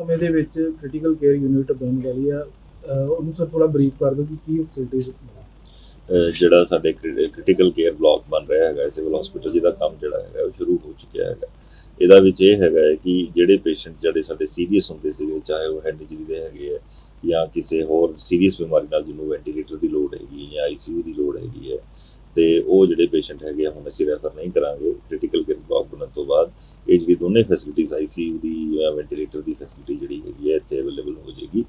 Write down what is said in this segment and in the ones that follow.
ਸਮੇਂ ਦੇ ਵਿੱਚ ਕ੍ਰਿਟੀਕਲ ਕੇਅਰ ਯੂਨਿਟ ਬਣਨ ਵਾਲੀ ਆ। ਉਹਨੂੰ ਸਰ ਥੋੜਾ ਬਰੀਫ ਕਰ ਦਿਓ ਕਿ ਕੀ ਫੈਸਿਲਿਟੀਜ਼ ਜਿਹੜਾ ਸਾਡੇ ਕ੍ਰਿਟੀਕਲ ਕੇਅਰ ਬਲਾਕ ਬਣ ਰਿਹਾ ਹੈਗਾ ਸਿਵਲ ਹਸਪੀਟਲ ਜਿਹਦਾ ਕੰਮ ਜਿਹੜਾ ਹੈਗਾ, ਉਹ ਸ਼ੁਰੂ ਹੋ ਚੁੱਕਿਆ ਹੈਗਾ। ਇਹਦਾ ਵਿੱਚ ਇਹ ਹੈਗਾ ਹੈ ਕਿ ਜਿਹੜੇ ਪੇਸ਼ੈਂਟ ਜਿਹੜੇ ਸਾਡੇ ਸੀਰੀਅਸ ਹੁੰਦੇ ਸੀਗੇ, ਚਾਹੇ ਉਹ ਹੈਡ ਇੰਜਰੀ ਦੇ ਹੈਗੇ ਹੈ ਜਾਂ ਕਿਸੇ ਹੋਰ ਸੀਰੀਅਸ ਬਿਮਾਰੀ ਨਾਲ ਜਿਹਨੂੰ ਵੈਂਟੀਲੇਟਰ ਦੀ ਲੋੜ ਹੈਗੀ ਹੈ, ਜਾਂ ਆਈਸੀਯੂ ਦੀ ਲੋੜ ਹੈਗੀ ਹੈ, ਤੇ ਉਹ ਜਿਹੜੇ ਪੇਸ਼ੈਂਟ ਹੈਗੇ ਆ, ਹੁਣ ਅਸੀਂ ਰੈਫਰ ਨਹੀਂ ਕਰਾਂਗੇ। ਕ੍ਰਿਟੀਕਲ ਕੇਅਰ ਬਲਾਕ ਬਣਨ ਤੋਂ ਬਾਅਦ ਇਹ ਜਿਹੜੀ ਦੋਨੇ ਫੈਸਿਲਿਟੀਜ਼ ਆਈਸੀਯੂ ਦੀ ਜਾਂ ਵੈਂਟੀਲੇਟਰ ਦੀ ਫੈਸਿਲਿਟੀ ਜਿਹੜੀ ਹੈਗੀ ਹੈ ਇੱਥੇ ਅਵੇਲੇਬਲ ਹੋ ਜਾਏਗੀ।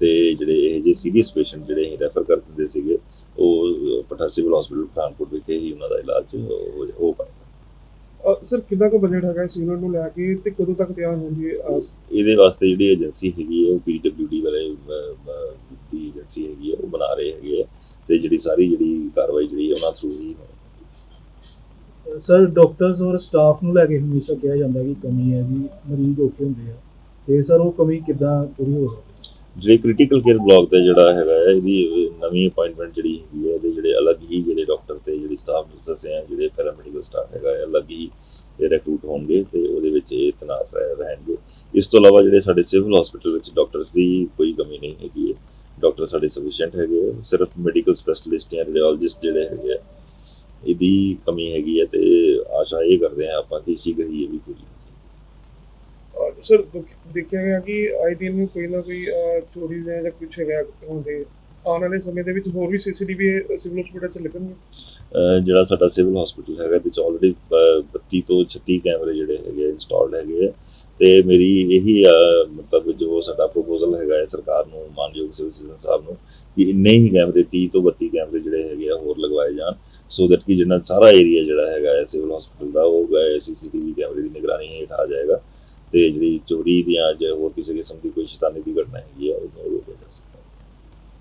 ਤੇ ਜਿਹੜੇ ਇਹ ਜੇ ਸੀਰੀਅਸ ਪੇਸ਼ੈਂਟ ਜਿਹੜੇ ਅਸੀਂ ਰੈਫਰ ਕਰ ਦਿੰਦੇ ਸੀਗੇ ਉਹ ਪਟਾ ਸਿਵਲ ਹਸਪੀਟਲ ਪਠਾਨਕੋਟ ਵਿਖੇ ਹੀ ਉਹਨਾਂ ਦਾ ਇਲਾਜ ਹੋ ਪਾਏਗਾ। ਸਰ ਕਿੰਨਾ ਕੁ ਬਜਟ ਹੈਗਾ ਇਸ ਯੂਨਿਟ ਨੂੰ ਲੈ ਕੇ ਤੇ ਕਦੋਂ ਤੱਕ ਤਿਆਰ ਹੋਣਗੇ? ਇਹਦੇ ਵਾਸਤੇ ਜਿਹੜੀ ਏਜੰਸੀ ਹੈਗੀ ਹੈ ਉਹ ਪੀਡਬਲਯੂਡੀ ਵਾਲੇ ਦੀ ਏਜੰਸੀ ਹੈਗੀ ਹੈ ਉਹ ਬਣਾ ਰਹੇ ਹੈਗੇ ਆ। ਤੇ ਜਿਹੜੀ ਸਾਰੀ ਜਿਹੜੀ ਕਾਰਵਾਈ ਜਿਹੜੀ ਉਹਨਾਂ ਥਰੂ ਹੀ ਹੋਣੀ ਸਰ ਡਾਕਟਰਸ ਔਰ ਸਟਾਫ ਨੂੰ ਲੈ ਕੇ ਹਮੇਸ਼ਾ ਕਿਹਾ ਜਾਂਦਾ ਕਿ ਕਮੀ ਹੈ ਜੀ ਮਰੀਜ਼ ਔਖੇ ਹੁੰਦੇ ਆ। ਤੇ ਸਰ ਉਹ ਕਮੀ ਕਿੱਦਾਂ ਪੂਰੀ ਹੋ ਸਕਦੀ ਜਿਹੜੇ ਕ੍ਰਿਟੀਕਲ ਕੇਅਰ ਬਲਾਕ ਦਾ ਜਿਹੜਾ ਹੈਗਾ ਹੈ, ਇਹਦੀ ਨਵੀਂ ਅਪਾਇੰਟਮੈਂਟ ਜਿਹੜੀ ਹੈਗੀ ਹੈ ਇਹਦੇ ਜਿਹੜੇ ਅਲੱਗ ਹੀ ਜਿਹੜੇ ਡਾਕਟਰ ਤੇ ਜਿਹੜੇ ਸਟਾਫ ਨਰਸਸ ਹੈ ਜਿਹੜੇ ਪੈਰਾਮੈਡੀਕਲ ਸਟਾਫ ਹੈਗਾ ਹੈ, ਅਲੱਗ ਹੀ ਇਹ ਰਿਕਰੂਟ ਹੋਣਗੇ ਤੇ ਉਹਦੇ ਵਿੱਚ ਇਹ ਤਨਾਤ ਰਹਿਣਗੇ। ਇਸ ਤੋਂ ਇਲਾਵਾ ਜਿਹੜੇ ਸਾਡੇ ਸਿਵਲ ਹਸਪੀਟਲ ਵਿੱਚ ਡਾਕਟਰਸ ਦੀ ਕੋਈ ਕਮੀ ਨਹੀਂ ਹੈਗੀ ਹੈ। ਡਾਕਟਰ ਸਾਡੇ ਸਫੀਸ਼ੀਐਂਟ ਹੈਗੇ ਆ। ਸਿਰਫ ਮੈਡੀਕਲ ਸਪੈਸ਼ਲਿਸਟ ਜਾਂ ਰੇਡੀਓਲੋਜਿਸਟ ਜਿਹੜੇ ਹੈਗੇ ਆ ਇਹਦੀ ਕਮੀ ਹੈਗੀ ਹੈ ਤੇ ਆਸ਼ਾ ਇਹ ਕਰਦੇ ਆ ਆਪਾਂ ਕਿ ਸ਼ੀਘਰ ਹੀ ਇਹ ਵੀ ਪੂਰੀ। ਸਰ ਦੇਖਿਆ ਗਿਆ ਕਿ ਆਏ ਦਿਨ ਕੋਈ ਨਾ ਕੋਈ ਚੋਰੀ ਜਾਂ ਕੁਝ ਹੈਗਾ ਹੁੰਦੇ। ਆਉਣ ਵਾਲੇ ਸਮੇਂ ਦੇ ਵਿੱਚ ਹੋਰ ਵੀ ਸੀਸੀਟੀਵੀ ਸਿਵਲ ਹਸਪੀਟਲ ਚ ਲੱਗਣਗੇ? ਜਿਹੜਾ ਸਾਡਾ ਸਿਵਲ ਹਸਪੀਟਲ ਹੈਗਾ ਇਹਦੇ 'ਚ ਆਲਰੇਡੀ 32 ਤੋਂ 36 ਕੈਮਰੇ ਜਿਹੜੇ ਹੈਗੇ ਇੰਸਟਾਲਡ ਹੈਗੇ ਆ। ਤੇ ਮੇਰੀ ਇਹੀ ਅਹ, ਮਤਲਬ ਜੋ ਸਾਡਾ ਪ੍ਰਪੋਜ਼ਲ ਹੈਗਾ ਹੈ ਸਰਕਾਰ ਨੂੰ ਮਾਨਯੋਗ ਸਿਵਲ ਸਰਜਨ ਸਾਹਿਬ ਨੂੰ ਕਿ ਇੰਨੇ ਹੀ ਕੈਮਰੇ 30 ਤੋਂ 32 ਕੈਮਰੇ ਜਿਹੜੇ ਹੈਗੇ ਆ ਹੋਰ ਲਗਵਾਏ ਜਾਣ ਸੋ ਦੈਟ ਕਿ ਜਿਹੜਾ ਸਾਰਾ ਏਰੀਆ ਜਿਹੜਾ ਹੈਗਾ ਹੈ ਸਿਵਲ ਹਸਪੀਟਲ ਦਾ ਉਹ ਸੀਸੀਟੀਵੀ ਕੈਮਰੇ ਦੀ ਨਿਗਰਾਨੀ ਹੇਠ ਆ ਜਾਏਗਾ। ਤੇ ਜਿਹੜੀ ਚੋਰੀ ਦੀਆਂ ਜਾਂ ਹੋਰ ਕਿਸੇ ਕਿਸਮ ਦੀ ਕੋਈ ਸ਼ੈਤਾਨੀ ਦੀ ਘਟਨਾ ਹੈਗੀ ਆ